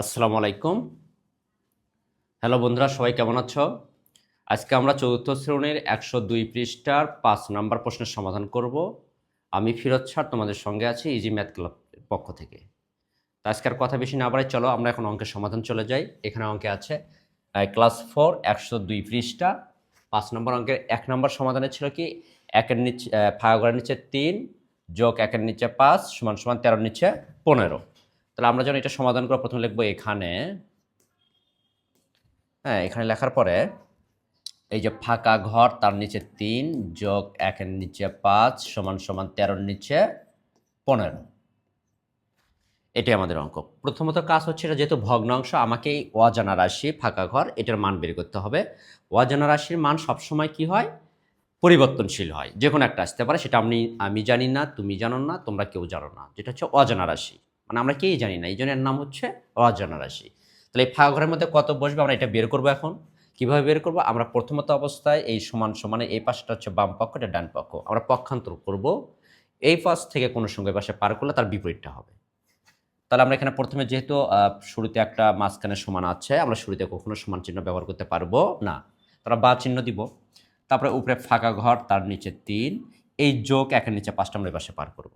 আসসালামু আলাইকুম। হ্যালো বন্ধুরা, সবাই কেমন আছো? আজকে আমরা চতুর্থ শ্রেণির একশো দুই পৃষ্ঠার পাঁচ নাম্বার প্রশ্নের সমাধান করব। আমি ফিরোজ ছাড়, তোমাদের সঙ্গে আছি ইজি ম্যাথ ক্লাব পক্ষ থেকে। তো আজকের কথা বেশি না বাড়াই, চলো আমরা এখন অঙ্কের সমাধান চলে যাই। এখানে অঙ্কে আছে ক্লাস ফোর একশো দুই পৃষ্ঠা। পাঁচ নম্বর অঙ্কের এক নম্বর সমাধানে ছিল কি? একের নিচে ফায়াগরের নিচে তিন, যোগ একের নিচে পাঁচ, সমান সমান তেরোর নিচে পনেরো। তাহলে আমরা যখন এটা সমাধান করে প্রথমে লিখব এখানে। হ্যাঁ এখানে লেখার পরে এই যে ফাঁকা ঘর, তার নিচে তিন যোগ একের নিচে পাঁচ সমান সমান তেরোর নিচে পনেরো। এটাই আমাদের অঙ্ক। প্রথমত কাজ হচ্ছে এটা যেহেতু ভগ্নাংশ আমাকে এই অজানা রাশি, ফাঁকা ঘর, এটার মান বের করতে হবে। অজানা রাশির মান সবসময় কি হয়? পরিবর্তনশীল হয়। যে কোনো একটা আসতে পারে, সেটা আমি আমি জানি না, তুমি জানো না, তোমরা কেউ জানো না। যেটা হচ্ছে অজানা রাশি। মানে আমরা কেই জানি না, এই জন্য এর নাম হচ্ছে অজানা রাশি তাহলে এই ফাঁকা ঘরের মধ্যে কত বসবে, আমরা এটা বের করব এখন। কীভাবে বের করব? আমরা প্রথমত অবস্থায় এই সমান সমানে এই পাশটা হচ্ছে বাম পক্ষ, এটা ডান পক্ষ। আমরা পক্ষান্তর করব। এই পাশ থেকে কোনো সঙ্গে পাশে পার করলে তার বিপরীতটা হবে। তাহলে আমরা এখানে প্রথমে যেহেতু শুরুতে একটা মাঝখানে সমান আছে, আমরা শুরুতে কখনো সমান চিহ্ন ব্যবহার করতে পারব না। তারা বা চিহ্ন দিব। তারপরে উপরে ফাঁকা ঘর, তার নিচে তিন। এই যোগ একের নিচে পাঁচটা আমরা পাশে পার করব।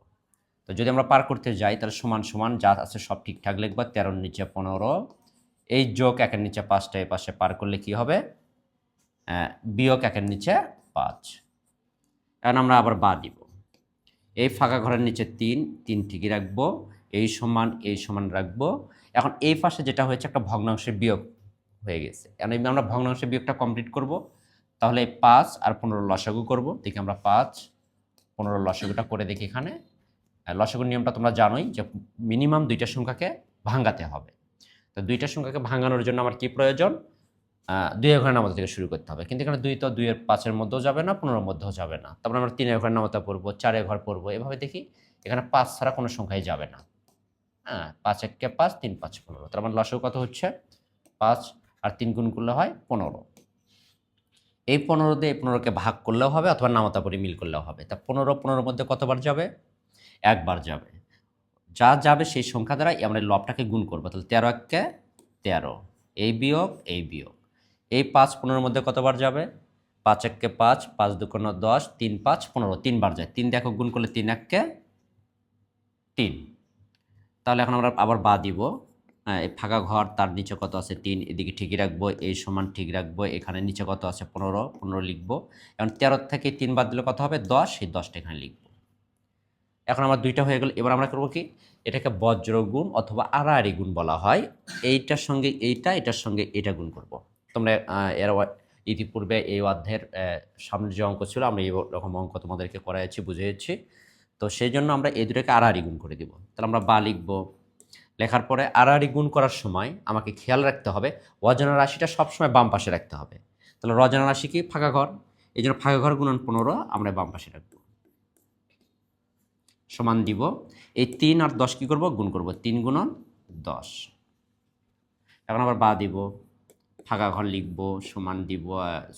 তো যদি আমরা পার করতে যাই, তাহলে সমান সমান যা আছে সব ঠিকঠাক লিখব তেরোর নিচে পনেরো। এই যোগ একের নিচে পাঁচটা এই পাশে পার করলে কি হবে? বিয়োগ একের নিচে পাঁচ। এখন আমরা আবার বা দিব। এই ফাঁকা ঘরের নিচে তিন তিন ঠিকই রাখব। এই সমান এই সমান রাখব। এখন এই পাশে যেটা হয়েছে, একটা ভগ্নাংশের বিয়োগ হয়ে গেছে। আমরা ভগ্নাংশের বিয়োগটা কমপ্লিট করব। তাহলে পাঁচ আর পনেরো লসাগু করব। দেখি আমরা পাঁচ, পনেরো লসাগুটা করে দেখি এখানে। লসাগুর নিয়মটা তোমরা জানোই যে মিনিমাম দুইটা সংখ্যাকে ভাঙাতে হবে। তো দুইটা সংখ্যাকে ভাঙানোর জন্য আমার কি প্রয়োজন? দুই ঘরের নামতা থেকে শুরু করতে হবে। কিন্তু এখানে দুই তো দুইয়ের পাঁচের মধ্যেও যাবে না পনেরোর মধ্যেও যাবে না। তারপরে আমরা তিনের ঘরের নামতা পড়ব চারের ঘর পড়ব, এভাবে দেখি এখানে পাঁচ ছাড়া কোনো সংখ্যাই যাবে না। হ্যাঁ পাঁচ এককে পাঁচ, তিন পাঁচ পনেরো। তার মানে লসও কত হচ্ছে? পাঁচ আর তিন গুণ করলে হয় পনেরো। এই পনেরো দিয়ে এই পনেরোকে ভাগ করলেও হবে অথবা নামতা পরি মিল করলেও হবে। তা পনেরো, পনেরোর মধ্যে কতবার যাবে? একবার যাবে। যা যাবে সেই সংখ্যা দ্বারা আমরা লবটাকে গুণ করব। তাহলে তেরো এককে তেরো। এই বিয়োগ এই বিয়োগ। এই পাঁচ পনেরোর মধ্যে কতবার যাবে? পাঁচ এককে পাঁচ পাঁচ দুকোনো দশ, তিন পাঁচ পনেরো। তিনবার যায়। তিন দেখো, গুণ করলে তিন এককে তিন। তাহলে এখন আমরা আবার বা দিব। হ্যাঁ এই ফাঁকা ঘর, তার নিচে কত আছে? তিন। এদিকে ঠিকই রাখব এই সমান ঠিক রাখব, এখানে নিচে কত আছে? পনেরো। পনেরো লিখব। এখন তেরো থেকে তিন বাদ দিলে কত হবে? দশ। এই দশটা এখানে লিখব। এখন আমার দুইটা হয়ে গেল, এবার আমরা করব কি? এটাকে বজ্র গুণ অথবা আড়াআড়ি গুণ বলা হয়। এইটার সঙ্গে এইটা, এটার সঙ্গে এটা গুণ করব। তোমরা এর ইতিপূর্বে এই অধ্যায়ের সামনে যে অঙ্ক ছিল, আমরা এই রকম অঙ্ক তোমাদেরকে করাইছি, বুঝিয়েছি। তো সেই জন্য আমরা এই দুটোকে আড়াআড়ি গুণ করে দিব। তাহলে আমরা বা লিখব। লেখার পরে আড়াআড়ি গুণ করার সময় আমাকে খেয়াল রাখতে হবে, অজানা রাশিটা সবসময় বাম পাশে রাখতে হবে। তাহলে রজনা রাশি কি? ফাঁকা ঘর। এই জন্য ফাঁকা ঘর গুণন পনেরো, আমরা বাম পাশে রাখব। সমান দিব। এই তিন আর দশ কী করব? গুণ করব। তিন গুণন দশ। এখন আবার বা দিব। ফাঁকা ঘর লিখব, সমান দিব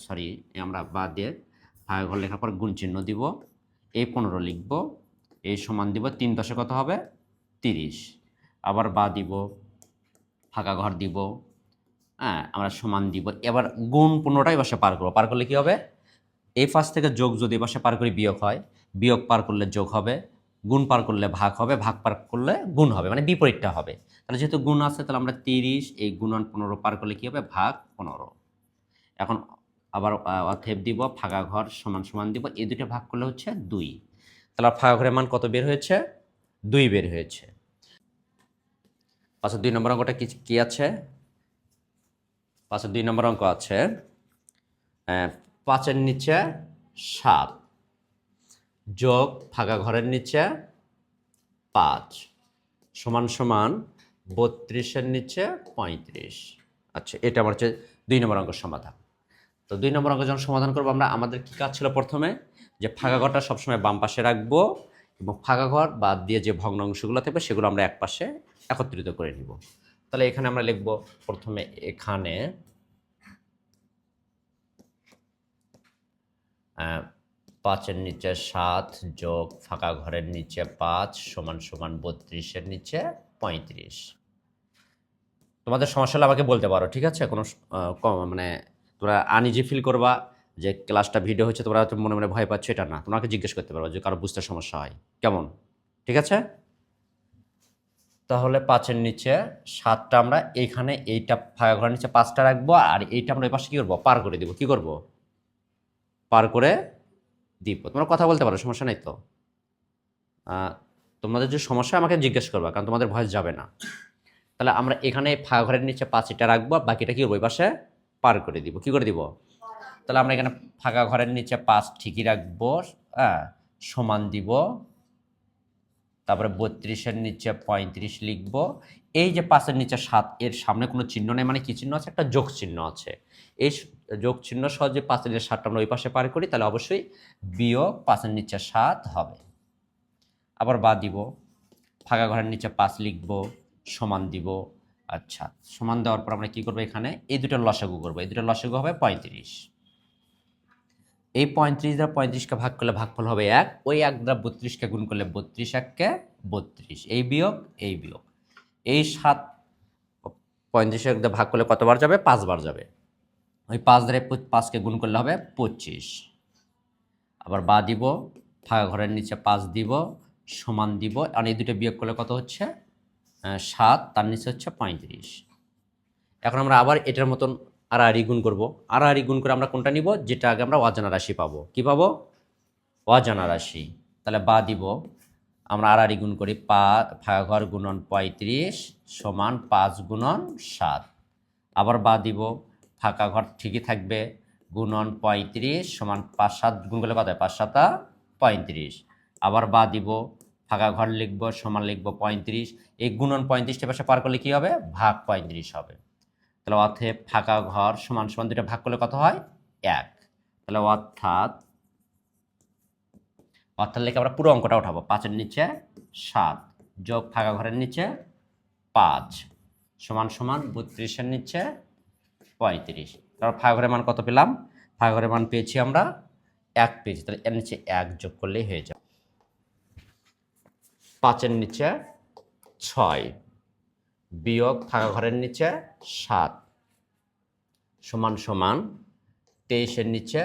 সরি আমরা বা দিয়ে ফাঁকা ঘর লেখার পর গুণ চিহ্ন দিব। এই পনেরো লিখব। এই সমান দিব, তিন দশে কত হবে? তিরিশ। আবার বা দিব, ফাঁকা ঘর দিব। হ্যাঁ আমরা সমান দিব। এবার গুণ পনেরোটাই বাসে পার করব। পার করলে কী হবে? এই পাশ থেকে যোগ যদি এ পাশে পার করে, বিয়োগ হয়। বিয়োগ পার করলে যোগ হবে। গুণ পার করলে ভাগ হবে, ভাগ পার করলে গুণ হবে মানে বিপরীতটা হবে। তাহলে যেহেতু গুণ আছে, তাহলে আমরা তিরিশ, এই গুণন পনেরো পার করলে কী হবে? ভাগ পনেরো। এখন আবার অথেব দিব, ফাঁকা ঘর সমান সমান দিব, এই দুটো ভাগ করলে হচ্ছে দুই। তাহলে ফাঁকা ঘরের মান কত বের হয়েছে? দুই বের হয়েছে। পাঁচের দুই নম্বর অঙ্কটা কি আছে? পাঁচের দুই নম্বর অঙ্ক আছে পাঁচের নিচে সাত। যোগ ফাঁকা ঘরের নিচে পাঁচ সমান সমান বত্রিশের নিচে পঁয়ত্রিশ। আচ্ছা এটা আমার হচ্ছে দুই নম্বর অঙ্কের সমাধান। তো দুই নম্বর অঙ্ক যখন সমাধান করব, আমরা আমাদের কী কাজ ছিল প্রথমে? যে ফাঁকা ঘরটা সবসময় বাম পাশে রাখব এবং ফাঁকা ঘর বাদ দিয়ে যে ভগ্ন অংশগুলো থাকবে, সেগুলো আমরা এক পাশে একত্রিত করে নিব। তাহলে এখানে আমরা লিখব প্রথমে এখানে পাঁচের নিচে সাত যোগ ফাঁকা ঘরের নিচে পাঁচ সমান সমান বত্রিশের নিচে পঁয়ত্রিশ। তোমাদের সমস্যা হলে আমাকে বলতে পারো, ঠিক আছে? কোনো মানে তোমরা আনইজি ফিল করবা যে ক্লাসটা ভিডিও হচ্ছে, তোমরা হয়তো মনে মনে ভয় পাচ্ছ, এটা না। তোমাকে জিজ্ঞেস করতে পারো যে কারও বুঝতে সমস্যা হয়। কেমন? ঠিক আছে? তাহলে পাঁচের নিচে সাতটা আমরা এইখানে এইটা ফাঁকা ঘরের নিচে পাঁচটা রাখব, আর এইটা আমরা ওই পাশে কী করব? পার করে দেবো। কী করব? পার করে দিব তোমরা কথা বলতে পারো, সমস্যা নেই তো? তোমাদের যে সমস্যা, আমাকে জিজ্ঞেস করবা, কারণ তোমাদের ভয়েস যাবে না। তাহলে আমরা এখানে ফাঁকা ঘরের নিচে পাঁচটা রাখব বাকিটা কি ওই পাশে পার করে দিব। কি করে দিব? তাহলে আমরা এখানে ফাঁকা ঘরের নিচে পাঁচ ঠিকই রাখব হ্যাঁ সমান দিব। তারপরে বত্রিশের নিচে পঁয়ত্রিশ লিখব। এই যে পাঁচের নিচে সাত, এর সামনে কোনো চিহ্ন নেই মানে কি চিহ্ন আছে? একটা যোগ চিহ্ন আছে। এই যোগ চিহ্ন সহ যে পাঁচের নিচে সাতটা আমরা ওই পাশে পার করি, তাহলে অবশ্যই বিয়োগ পাঁচের নিচে সাত হবে। আবার বা দিব, ফাঁকা ঘরের নিচে পাঁচ লিখব, সমান দিব আচ্ছা সমান দেওয়ার পর আমরা কী করব এখানে? এই দুটো লসাগু করব, এই দুটো লসাগু হবে পঁয়ত্রিশ। এই পঁয়ত্রিশ দ্বারা পঁয়ত্রিশকে ভাগ করলে ভাগফল হবে এক, ওই এক দ্বারা বত্রিশকে গুণ করলে বত্রিশ এককে বত্রিশ। এই বিয়োগ এই বিয়োগ। এই সাত, পঁয়ত্রিশ এক দ্বারা ভাগ করলে কতবার যাবে? পাঁচবার যাবে। ওই পাঁচ দ্বারা পাঁচকে গুণ করলে হবে পঁচিশ। আবার বা দিব, ফাঁকা ঘরের নিচে পাঁচ দিব, সমান দিব, আর এই দুটো বিয়োগ করলে কত হচ্ছে? সাত, তার নিচে হচ্ছে পঁয়ত্রিশ। এখন আমরা আবার এটার মতন আড়াআড়ি গুণ করব। আড়াআড়ি গুণ করে আমরা কোনটা নিব? যেটা আগে আমরা অজানা রাশি পাবো। কি পাবো? অজানা রাশি। তাহলে বা দিব, আমরা আড়াআড়ি গুণ করি পা, ফাঁকা ঘর গুণন পঁয়ত্রিশ, সমান পাঁচ গুণন সাত। আবার বা দিব ফাঁকা ঘর ঠিকই থাকবে। গুণন পঁয়ত্রিশ সমান পাঁচ সাত, গুণ করলে কত হয়? পাঁচ সাতা পঁয়ত্রিশ। আবার বা দিব, ফাঁকা ঘর লিখব, সমান লিখব পঁয়ত্রিশ। এই গুণন পঁয়ত্রিশটা পাশে পার করলে কী হবে? ভাগ পঁয়ত্রিশ হবে। তাহলে অর্থে ফাঁকা ঘর সমান সমান দুটো ভাগ করলে কত হয়? এক। তাহলে অর্থাৎ অর্থাৎ লিখে আমরা পুরো অঙ্কটা উঠাবো। পাঁচের নিচে সাত, যোগ ফাঁকা ঘরের নিচে পাঁচ। সমান সমান বত্রিশের নিচে পঁয়ত্রিশ। তারপর ফাঁকা মান কত পেলাম? ফাঁকা ঘরের মান পেয়েছি আমরা এক পেয়েছি। তাহলে এর নিচে এক যোগ করলেই হয়ে যাবে। পাঁচের নিচে ছয় বিয়োগ ফাঁকা ঘরের নিচে সাত সমান সমান তেইশের নিচে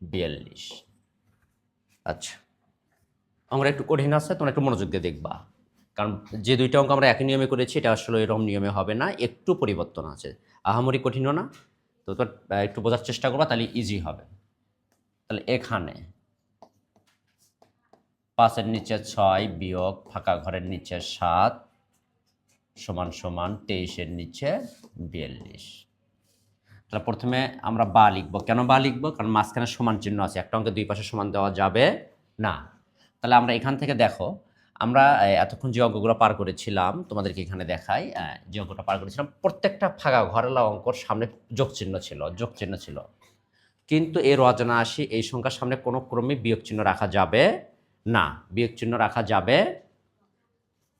বিয়াল্লিশ। আচ্ছা আমরা একটু কঠিন আছে, তোমরা একটু মনোযোগ দিয়ে দেখবা। কারণ যে দুইটা অঙ্ক আমরা একই নিয়মে করেছি, এটা আসলে এরকম নিয়মে হবে না, একটু পরিবর্তন আছে। আহামরি কঠিনও না। তো তোর একটু বোঝার চেষ্টা করবা, তাহলে ইজি হবে। তাহলে এখানে পাঁচের নিচে ছয় বিয়োগ ফাঁকা ঘরের নিচে সাত সমান সমান তেইশের নিচে বিয়াল্লিশ। তাহলে প্রথমে আমরা বা লিখব। কেন বা লিখব? কারণ মাঝখানে সমান চিহ্ন আছে। একটা অঙ্কে দুই পাশে সমান দেওয়া যাবে না। তাহলে আমরা এখান থেকে দেখো আমরা এতক্ষণ যে অঙ্কগুলো পার করেছিলাম, তোমাদেরকে এখানে দেখাই যে অঙ্কটা পার করেছিলাম, প্রত্যেকটা ফাঁকা ঘরেলা অঙ্কর সামনে যোগ চিহ্ন ছিল যোগ চিহ্ন ছিল। কিন্তু এর অজানা আসি, এই সংখ্যার সামনে কোনো ক্রমে বিয়োগ চিহ্ন রাখা যাবে না। বিয়োগ চিহ্ন রাখা যাবে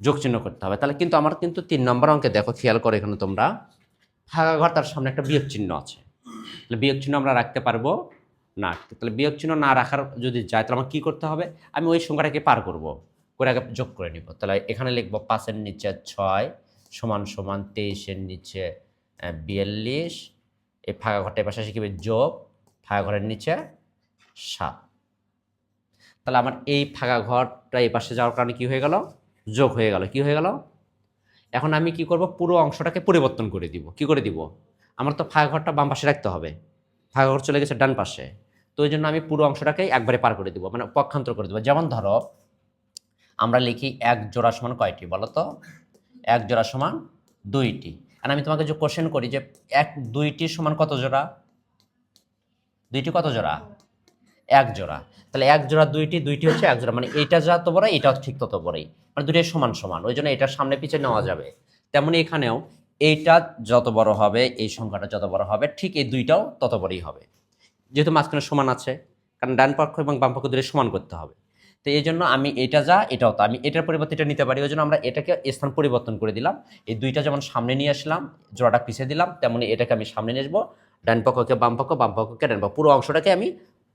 যোগ চিহ্ন করতে হবে। তাহলে কিন্তু আমার কিন্তু তিন নম্বর অঙ্কে দেখো, খেয়াল করো এখানে তোমরা, ফাঁকা ঘর তার সামনে একটা বিয়োগ চিহ্ন আছে। তাহলে বিয়োগ চিহ্ন আমরা রাখতে পারব? না, তাহলে বিয়োগ চিহ্ন না রাখার যদি যায়, তাহলে আমার কী করতে হবে? আমি ওই সংখ্যাটাকে পার করব। করে আগে যোগ করে নিব। তাহলে এখানে লিখব পাঁচের নিচে ছয় সমান সমান তেইশের নিচে বিয়াল্লিশ। এই ফাঁকা ঘরটা পাশে শিখবে যোগ। ফাঁকা ঘরের নিচে সাত। তাহলে আমার এই ফাঁকা ঘরটা এই পাশে যাওয়ার কারণে কি হয়ে গেল? যোগ হয়ে গেল। কি হয়ে গেল? এখন আমি কি করব? পুরো অংশটাকে পরিবর্তন করে দিব। কি করে দিব? আমার তো ফাঁকা ঘরটা বাম পাশে রাখতে হবে। ফাঁকা ঘর চলে গেছে ডান পাশে। তো ওই জন্য আমি পুরো অংশটাকেই একবারে পার করে দিব। মানে পক্ষান্তর করে দেবো। যেমন ধরো আমরা লিখি এক জোড়া সমান কয়টি? বলো তো এক জোড়া সমান দুইটি। আর আমি তোমাকে যে কোশ্চেন করি যে এক, দুইটি সমান কত জোড়া? দুইটি কত জোড়া? এক জোড়া। তাহলে এক জোড়া দুইটি দুইটি হচ্ছে এক জোড়া। মানে এইটা যত বড় এটাও ঠিক তত বড়ই। মানে দুটোই সমান সমান। ওই জন্য এটার সামনে পিছিয়ে নেওয়া যাবে। তেমনি এখানেও এইটা যত বড় হবে, এই সংখ্যাটা যত বড় হবে, ঠিক এই দুইটাও তত বড়ই হবে। যেহেতু মাঝখানে সমান আছে, কারণ ডান পক্ষ এবং বাম পক্ষ দুটো সমান করতে হবে। তো এই জন্য আমি এটা যা, এটাও তো। আমি এটার পরিবর্তে এটা নিতে পারি। ওই জন্য আমরা এটাকে স্থান পরিবর্তন করে দিলাম। এই দুইটা যেমন সামনে নিয়ে আসলাম, জোড়াটা পিছিয়ে দিলাম, তেমনি এটাকে আমি সামনে নিয়ে আসব। ডান পক্ষকে বাম পক্ষ, বাম পক্ষকে ডান পক্ষ। পুরো অংশটাকে আমি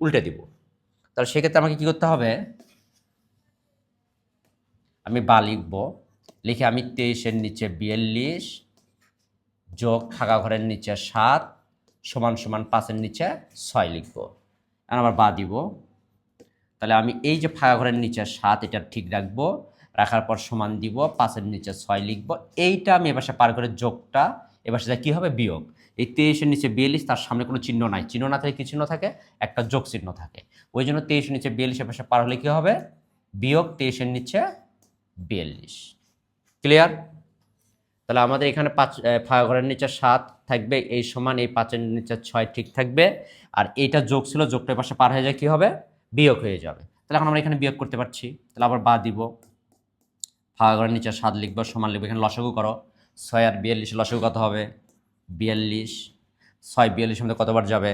উল্টে দিব। তাহলে সেক্ষেত্রে আমাকে কি করতে হবে? আমি বা লিখব। লিখে আমি তেইশের নিচে বিয়াল্লিশ যোগ ফাঁকা ঘরের নিচে সাত সমান সমান পাঁচের নিচে ছয় লিখব। আবার বা দিব। তাহলে আমি এই যে ফাঁকা ঘরের নিচে সাত, এটা ঠিক রাখব। রাখার পর সমান দিব, পাঁচের নিচে ছয় লিখব। এইটা আমি এপাশে পার করে যোগটা এবার যা কী হবে? বিয়োগ। এই তেইশের নিচে বিয়াল্লিশ, তার সামনে কোনো চিহ্ন নাই। চিহ্ন না থাকে কি চিহ্ন থাকে? একটা যোগ চিহ্ন থাকে। ওই জন্য তেইশের নিচে বিয়াল্লিশ, এপাশে পার হলে কী হবে? বিয়োগ তেইশের নিচে বিয়াল্লিশ। ক্লিয়ার তাহলে আমাদের এখানে পাঁচ ঘরের নিচে সাত থাকবে, এই সমান, এই পাঁচের নিচে ছয় ঠিক থাকবে। আর এইটা যোগ ছিল যোগটার পাশে পার হয়ে যায়, কী হবে? বিয়োগ হয়ে যাবে। তাহলে এখন আমরা এখানে বিয়োগ করতে পারছি। তাহলে আবার বা দিব। ফাঁকা নিচে সাত লিখব, সমান লিখব। এখানে লসাগু করো। ছয় আর বিয়াল্লিশ, লসাগু কত হবে? বিয়াল্লিশ। ছয় বিয়াল্লিশ মধ্যে কতবার যাবে?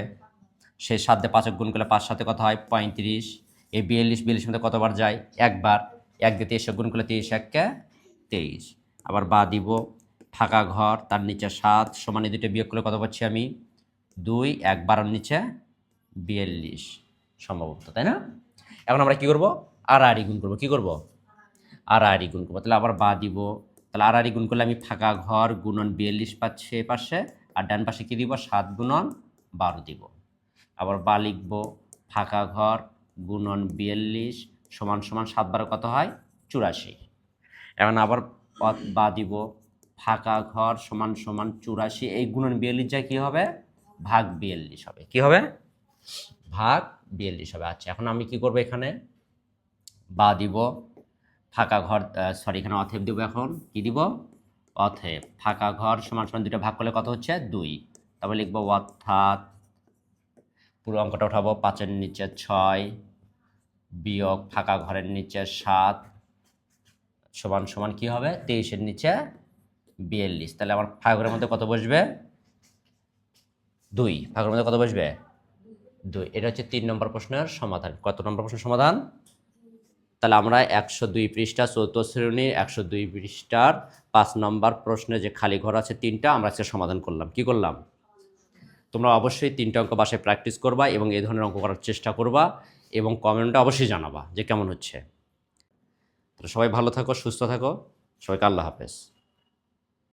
সেই সাত পাঁচক গুণ করলে পাঁচ সাথে কত হয়? পঁয়ত্রিশ। এই বিয়াল্লিশ বিয়াল্লিশ মধ্যে কতবার যায়? একবার। এক দিয়ে তেইশে গুণ করলে তেইশ এককে তেইশ। আবার বা দিব। ফাঁকা ঘর, তার নিচে সাত, সমানে দুটো বিয়োগ করলে কত পাচ্ছি আমি? দুই এক বারোর নিচে বিয়াল্লিশ। সম্ভবত, তাই না? এখন আমরা কি করব? আর আড়ি গুণ করব। কি করব? আর আড়ি গুণ করব। তাহলে আবার বা দিব। তাহলে আর আড়ি গুণ করলে আমি ফাঁকা ঘর গুণন বিয়াল্লিশ পাচ্ছি পাশে আর ডান পাশে কী দিব? সাত গুণন বারো দিব। আবার বা লিখব, ফাঁকা ঘর গুণন বিয়াল্লিশ সমান সমান সাত বারো কত হয়? চুরাশি। এখন আবার বা দিব, ফাঁকা ঘর সমান সমান চুরাশি, এই গুণন বিয়াল্লিশ যায় কী হবে? ভাগ বিয়াল্লিশ হবে। কি হবে? ভাগ বিয়াল্লিশ হবে আচ্ছা এখন আমি কি করব এখানে? বা দিব ফাঁকা ঘর সরি এখানে অথেব দিব এখন। কি দিব? অথেব। ফাঁকা ঘর সমান সমান দুটো ভাগ করলে কত হচ্ছে? দুই। তারপর লিখব অর্থাৎ পুরো অঙ্কটা উঠাবো, পাঁচের নিচে ছয় বিয়োগ ফাঁকা ঘরের নিচে সাত সমান সমান কি হবে? তেইশের নিচে বিয়াল্লিশ। তাহলে আমার ফাঁকা ঘরের মধ্যে কত বসবে? দুই। ফাঁকা ঘরের মধ্যে কত বসবে? দুই, এটা হচ্ছে তিন নম্বর প্রশ্নের সমাধান। কত নম্বর প্রশ্নের সমাধান? তাহলে আমরা একশো দুই পৃষ্ঠা চৌদ্দ শ্রেণির একশো দুই পৃষ্ঠার পাঁচ নম্বর প্রশ্নে যে খালি ঘর আছে তিনটা, আমরা আজকে সমাধান করলাম। কি করলাম? তোমরা অবশ্যই তিনটা অঙ্ক বাসায় প্র্যাকটিস করবা এবং এই ধরনের অঙ্ক করার চেষ্টা করবা এবং কমেন্টটা অবশ্যই জানাবা যে কেমন হচ্ছে। তো সবাই ভালো থাকো, সুস্থ থাকো। সবাইকে আল্লাহ হাফেজ।